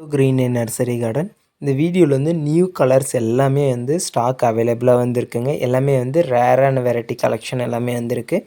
Green nursery garden இந்த வீடியோவில் வந்து நியூ கலர்ஸ் எல்லாமே வந்து ஸ்டாக் அவைலபிளாக வந்திருக்குங்க. எல்லாமே வந்து ரேரான வெரைட்டி கலெக்ஷன் எல்லாமே வந்திருக்கு.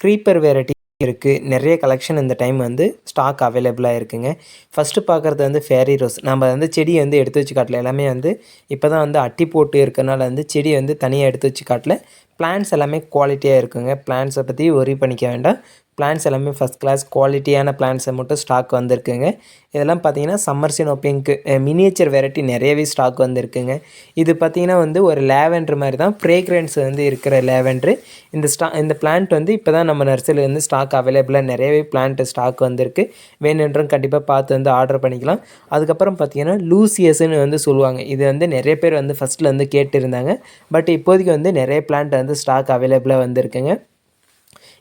க்ரீப்பர் வெரைட்டி இருக்குது நிறைய கலெக்ஷன் இந்த டைம் வந்து ஸ்டாக் அவைலபிளாக இருக்குங்க. ஃபஸ்ட்டு பார்க்குறது வந்து ஃபேரி ரோஸ் நம்ம வந்து செடியை வந்து எடுத்து வச்சு காட்டல. எல்லாமே வந்து இப்போ தான் வந்து அட்டி போட்டு இருக்கனால வந்து செடியை வந்து தனியாக எடுத்து வச்சு காட்டல. பிளான்ஸ் எல்லாமே குவாலிட்டியாக இருக்குங்க. பிளான்ஸை பற்றி ஒரி பண்ணிக்க வேண்டாம். பிளான்ஸ் எல்லாமே ஃபஸ்ட் கிளாஸ் குவாலிட்டியான பிளான்ஸை மட்டும் ஸ்டாக் வந்திருக்குங்க. இதெல்லாம் பார்த்தீங்கன்னா சம்மர்சினோ பிங்க்கு மினியேச்சர் வெரைட்டி நிறையவே ஸ்டாக் வந்திருக்குங்க. இது பார்த்தீங்கன்னா வந்து ஒரு லேவெண்ட்ரு மாதிரி தான். ஃப்ரேக்ரன்ஸ் வந்து இருக்கிற லேவெண்ட்ரு இந்த ஸ்டா இந்த பிளான்ட் வந்து இப்போ தான் நம்ம நர்சரியில் வந்து ஸ்டாக் அவைலபிளாக நிறையவே பிளான்ட்டு ஸ்டாக் வந்திருக்கு. வேணுன்றும் கண்டிப்பாக பார்த்து வந்து ஆர்டர் பண்ணிக்கலாம். அதுக்கப்புறம் பார்த்தீங்கன்னா லூசியஸ்ன்னு வந்து சொல்லுவாங்க. இது வந்து நிறைய பேர் வந்து ஃபஸ்ட்டில் வந்து கேட்டிருந்தாங்க. பட் இப்போதைக்கு வந்து நிறைய பிளான்ட் வந்து ஸ்டாக் அவைலபிளாக வந்திருக்குங்க.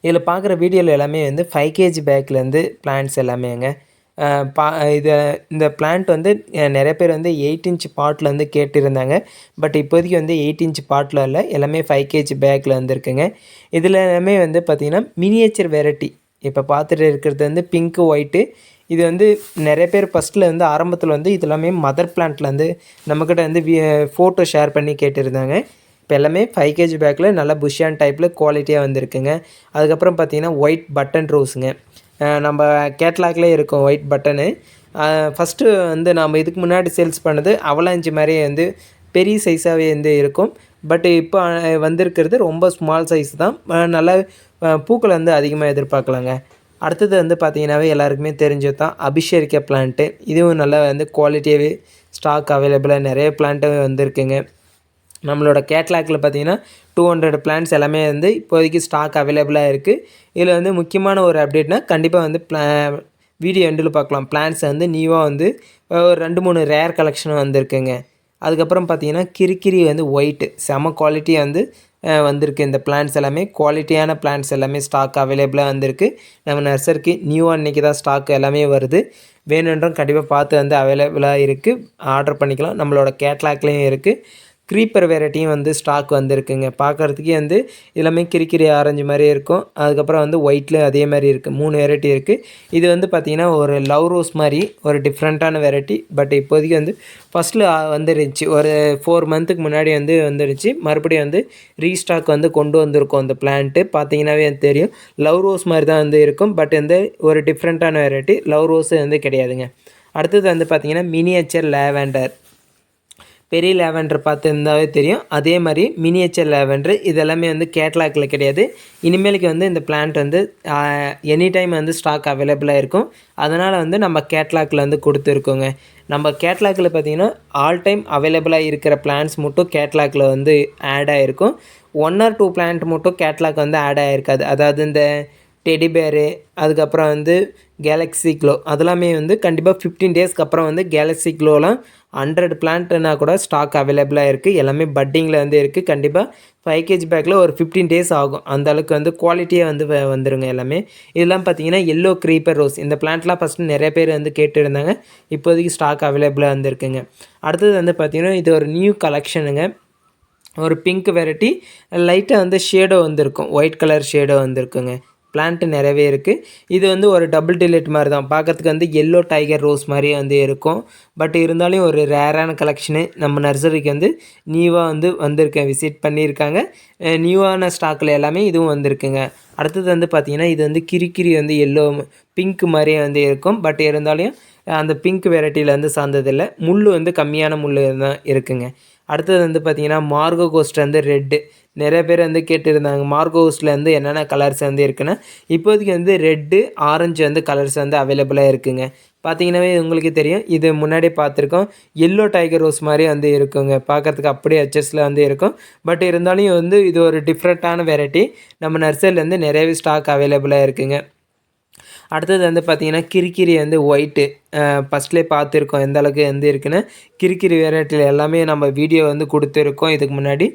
இதில் பார்க்குற வீடியோவில் எல்லாமே வந்து ஃபைவ் கேஜி பேக்லேருந்து பிளான்ட்ஸ் எல்லாமேங்க பா இதை இந்த பிளான்ட் வந்து நிறைய பேர் வந்து எயிட் இன்ச் பாட்டில் வந்து கேட்டிருந்தாங்க. பட் இப்போதைக்கு வந்து எயிட் இன்ச் பாட்டில் இல்லை எல்லாமே ஃபைவ் கேஜி பேக்கில் வந்துருக்குங்க. இதில் எல்லாமே வந்து பார்த்திங்கன்னா மினியேச்சர் வெரைட்டி இப்போ பார்த்துட்டு இருக்கிறது வந்து பிங்க்கு ஒயிட்டு இது வந்து நிறைய பேர் ஃபஸ்ட்டில் வந்து ஆரம்பத்தில் வந்து இதெல்லாமே மதர் பிளான்ட்டில் வந்து நம்மக்கிட்ட வந்து ஃபோட்டோ ஷேர் பண்ணி கேட்டிருந்தாங்க. இப்போ எல்லாமே ஃபைவ் கேஜி பேக்கில் நல்லா புஷ்ஷான் டைப்பில் குவாலிட்டியாக வந்திருக்குங்க. அதுக்கப்புறம் பார்த்திங்கன்னா ஒயிட் பட்டன் ரோஸுங்க நம்ம கேட்லாக்லேயே இருக்கும் ஒயிட் பட்டனு ஃபஸ்ட்டு வந்து நம்ம இதுக்கு முன்னாடி சேல்ஸ் பண்ணது அவலாஞ்சி மாதிரி வந்து பெரிய சைஸாகவே வந்து இருக்கும். பட் இப்போ வந்திருக்கிறது ரொம்ப ஸ்மால் சைஸ் தான். நல்லா பூக்கள் வந்து அதிகமாக எதிர்பார்க்கலாங்க. அடுத்தது வந்து பார்த்திங்கனாவே எல்லாருக்குமே தெரிஞ்சது தான் அபிஷேரிக்க பிளான்ட்டு இதுவும் நல்லா வந்து குவாலிட்டியாகவே ஸ்டாக் அவைலபிளாக நிறைய பிளான்ட்டு வந்திருக்குங்க. நம்மளோட கேட்லாக்கில் பார்த்தீங்கன்னா டூ ஹண்ட்ரட் பிளான்ஸ் எல்லாமே வந்து இப்போதைக்கு ஸ்டாக் அவைலபிளாக இருக்குது இதில் வந்து முக்கியமான ஒரு அப்டேட்னா கண்டிப்பாக வந்து பிளா வீடியோ எண்டில் பார்க்கலாம். பிளான்ஸ் வந்து நியூவாக வந்து ஒரு ரெண்டு மூணு ரேர் கலெக்ஷன் வந்திருக்குங்க. அதுக்கப்புறம் பார்த்தீங்கன்னா கிரிக்கிரி வந்து ஒயிட்டு செம குவாலிட்டியாக வந்து வந்திருக்கு. இந்த பிளான்ஸ் எல்லாமே குவாலிட்டியான பிளான்ஸ் எல்லாமே ஸ்டாக் அவைலபிளாக வந்திருக்கு. நம்ம நர்சரிக்கு நியூவாக இன்றைக்கி தான் ஸ்டாக் எல்லாமே வருது. வேணுன்றோம் கண்டிப்பாக பார்த்து வந்து அவைலபிளாக இருக்குது ஆர்டர் பண்ணிக்கலாம். நம்மளோட கேட்லாக்லேயும் இருக்குது க்ரீப்பர் வெரைட்டியும் வந்து ஸ்டாக் வந்திருக்குங்க. பார்க்குறதுக்கே வந்து எல்லாமே கிரிக்கிரி ஆரஞ்சு மாதிரி இருக்கும். அதுக்கப்புறம் வந்து ஒயிட்டில் அதே மாதிரி இருக்குது மூணு வெரைட்டி இருக்குது இது வந்து பார்த்திங்கன்னா ஒரு லவ் ரோஸ் மாதிரி ஒரு டிஃப்ரெண்ட்டான வெரைட்டி பட் இப்போதைக்கு வந்து ஃபஸ்ட்டில் வந்துருந்துச்சு ஒரு ஃபோர் மந்த்துக்கு முன்னாடி வந்து வந்துருச்சு. மறுபடியும் வந்து ரீஸ்டாக் வந்து கொண்டு வந்திருக்கோம் அந்த பிளான்ட்டு பார்த்தீங்கன்னாவே தெரியும். லவ் ரோஸ் மாதிரி தான் வந்து இருக்கும். பட் வந்து ஒரு டிஃப்ரெண்ட்டான வெரைட்டி லவ் ரோஸ் வந்து கிடையாதுங்க. அடுத்தது வந்து பார்த்திங்கன்னா மினியேச்சர் லேவெண்டர் பெரிய லேவெண்டர் பார்த்துருந்தாவே தெரியும். அதே மாதிரி மினியேச்சர் லேவெண்டர் இதெல்லாமே வந்து கேட்லாக்கில் கிடையாது. இனிமேலுக்கு வந்து இந்த பிளான்ட் வந்து எனி டைம் வந்து ஸ்டாக் அவைலபிளாக இருக்கும். அதனால் வந்து நம்ம கேட்லாக்கில் வந்து கொடுத்துருக்கோங்க. நம்ம கேட்லாக்கில் பார்த்திங்கன்னா ஆல் டைம் அவைலபிளாக இருக்கிற பிளான்ஸ் மட்டும் கேட்லாக்கில் வந்து ஆட் ஆகிருக்கும் ஒன் ஆர் டூ பிளான்ட் மட்டும் கேட்லாக் வந்து ஆட் ஆகிருக்காது அதாவது இந்த டெடி பேரு அதுக்கப்புறம் வந்து கேலக்ஸி க்ளோ அதெல்லாமே வந்து கண்டிப்பாக ஃபிஃப்டீன் டேஸ்க்கு அப்புறம் வந்து கேலக்ஸி க்ளோலாம் ஹண்ட்ரட் பிளான்ட்னா கூட ஸ்டாக் அவைலபிளாக இருக்குது எல்லாமே பட்டிங்கில் வந்து இருக்குது கண்டிப்பாக ஃபைவ் கேஜி பேக்கில் ஒரு ஃபிஃப்டீன் டேஸ் ஆகும். அந்த அளவுக்கு வந்து குவாலிட்டியாக வந்து வந்துருங்க எல்லாமே. இதெல்லாம் பார்த்தீங்கன்னா எல்லோ க்ரீப்பர் ரோஸ் இந்த பிளான்ட்லாம் ஃபஸ்ட்டு நிறைய பேர் வந்து கேட்டு இருந்தாங்க இப்போதைக்கு ஸ்டாக் அவைலபிளாக வந்துருக்குங்க அடுத்தது வந்து பார்த்திங்கன்னா இது ஒரு நியூ கலெக்ஷனுங்க ஒரு பிங்க் வெரைட்டி லைட்டாக வந்து ஷேடோ வந்திருக்கும். ஒயிட் கலர் ஷேடோ வந்திருக்குங்க. பிளான்ட்டு நிறையவே இருக்குது இது வந்து ஒரு டபுள் டிலேட் மாதிரி தான். பார்க்கறதுக்கு வந்து எல்லோ டைகர் ரோஸ் மாதிரியே வந்து இருக்கும். பட் இருந்தாலும் ஒரு ரேரான கலெக்ஷனு நம்ம நர்சரிக்கு வந்து நியூவாக வந்து வந்திருக்கேன் விசிட் பண்ணியிருக்காங்க. நியூவான ஸ்டாக்கில் எல்லாமே இதுவும் வந்திருக்குங்க. அடுத்தது வந்து பார்த்திங்கன்னா இது வந்து கிரிக்கிரி வந்து எல்லோ பிங்க் மாதிரியே வந்து இருக்கும். பட் இருந்தாலும் அந்த பிங்க் வெரைட்டியில் வந்து சார்ந்ததில்லை. முள் வந்து கம்மியான முள் தான் இருக்குங்க. அடுத்தது வந்து பார்த்திங்கன்னா மார்கோ கோஸ்ட் வந்து ரெட்டு நிறைய பேர் வந்து கேட்டிருந்தாங்க மார்கோஸில் வந்து என்னென்ன கலர்ஸ் வந்து இருக்குன்னா. இப்போதைக்கு வந்து ரெட்டு ஆரஞ்சு வந்து கலர்ஸ் வந்து அவைலபிளாக இருக்குங்க. பார்த்தீங்கன்னாவே உங்களுக்கு தெரியும் இது முன்னாடி பார்த்துருக்கோம். எல்லோ டைகர் ரோஸ் மாதிரி வந்து இருக்குங்க. பார்க்குறதுக்கு அப்படியே ஹெச்எஸில் வந்து இருக்கும். பட் இருந்தாலும் வந்து இது ஒரு டிஃப்ரெண்ட்டான வெரைட்டி நம்ம நர்சரிலேருந்து நிறையவே ஸ்டாக் அவைலபிளாக இருக்குங்க. அடுத்தது வந்து பார்த்திங்கன்னா கிரிக்கிரி வந்து ஒயிட்டு ஃபஸ்ட்லேயே பார்த்துருக்கோம் எந்த அளவுக்கு வந்து இருக்குன்னு. கிரிக்கிரி வெரைட்டியில் எல்லாமே நம்ம வீடியோ வந்து கொடுத்துருக்கோம். இதுக்கு முன்னாடி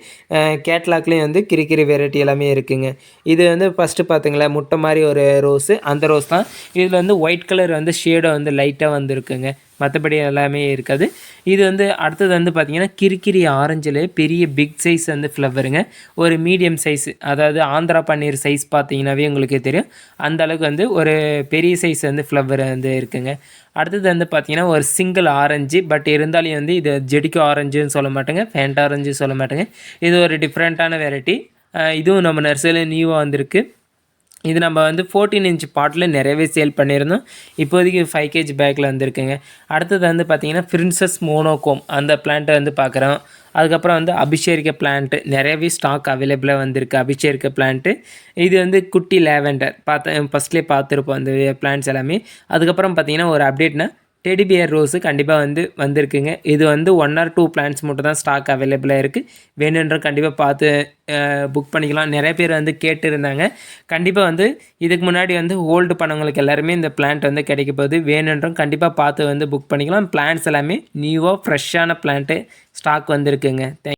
கேட்லாக்லேயும் வந்து கிரிக்கிரி வெரைட்டி எல்லாமே இருக்குங்க. இது வந்து ஃபஸ்ட்டு பார்த்துங்களா முட்டை மாதிரி ஒரு ரோஸு அந்த ரோஸ் தான். இதில் வந்து ஒயிட் கலர் வந்து ஷேடோ வந்து லைட்டாக வந்துருக்குங்க. மற்றபடி எல்லாமே இருக்காது. இது வந்து அடுத்தது வந்து பார்த்திங்கன்னா கிரிக்கிரி ஆரஞ்சில் பெரிய பிக் சைஸ் வந்து ஃப்ளவருங்க ஒரு மீடியம் சைஸ் அதாவது ஆந்திரா பன்னீர் சைஸ் பார்த்தீங்கன்னாவே உங்களுக்கு தெரியும். அந்த அளவுக்கு வந்து ஒரு பெரிய சைஸ் வந்து ஃப்ளவர் வந்து இருக்குங்க. அடுத்தது வந்து பார்த்திங்கன்னா ஒரு சிங்கிள் ஆரஞ்சு பட் இருந்தாலும் வந்து இது ஜெடிக்கோ ஆரஞ்சுன்னு சொல்ல மாட்டேங்க. ஃபேண்ட் ஆரஞ்சு சொல்ல மாட்டேங்க. இது ஒரு டிஃப்ரெண்ட்டான வெரைட்டி இதுவும் நம்ம நர்சரியில் நியூவாக வந்திருக்கு. இது நம்ம வந்து ஃபோர்டீன் இன்ச் பாட்டில் நிறையவே சேல் பண்ணியிருந்தோம். இப்போதைக்கு ஃபைவ் கேஜி பேக்கில் வந்துருக்குங்க. அடுத்தது வந்து பார்த்திங்கன்னா பிரின்சஸ் மோனோகோம் அந்த பிளான்ட்டை வந்து பார்க்குறோம் அதுக்கப்புறம் வந்து அபிஷேரிக்க பிளான்ட்டு நிறையவே ஸ்டாக் அவைலபிளாக வந்திருக்கு. அபிஷேரிக்க பிளான்ட்டு இது வந்து குட்டி லேவெண்டர் பார்த்த ஃபஸ்ட்லேயே பார்த்துருப்போம் அந்த பிளான்ட்ஸ் எல்லாமே. அதுக்கப்புறம் பார்த்திங்கன்னா ஒரு அப்டேட்னா டெடி பியர் ரோஸு கண்டிப்பாக வந்து வந்திருக்குங்க. இது வந்து ஒன் ஆர் டூ பிளான்ஸ் மட்டும் தான் ஸ்டாக் அவைலபிளாக இருக்குது வேணுன்ற கண்டிப்பாக பார்த்து புக் பண்ணிக்கலாம். நிறைய பேர் வந்து கேட்டு இருந்தாங்க கண்டிப்பாக வந்து இதுக்கு முன்னாடி வந்து ஹோல்டு பண்ணவங்களுக்கு எல்லாருமே இந்த பிளான்ட் வந்து கிடைக்க போகுது. வேணுன்றும் கண்டிப்பாக பார்த்து வந்து புக் பண்ணிக்கலாம். பிளான்ஸ் எல்லாமே நியூவாக ஃப்ரெஷ்ஷான பிளான்ட்டு ஸ்டாக் வந்திருக்குங்க. தேங்க்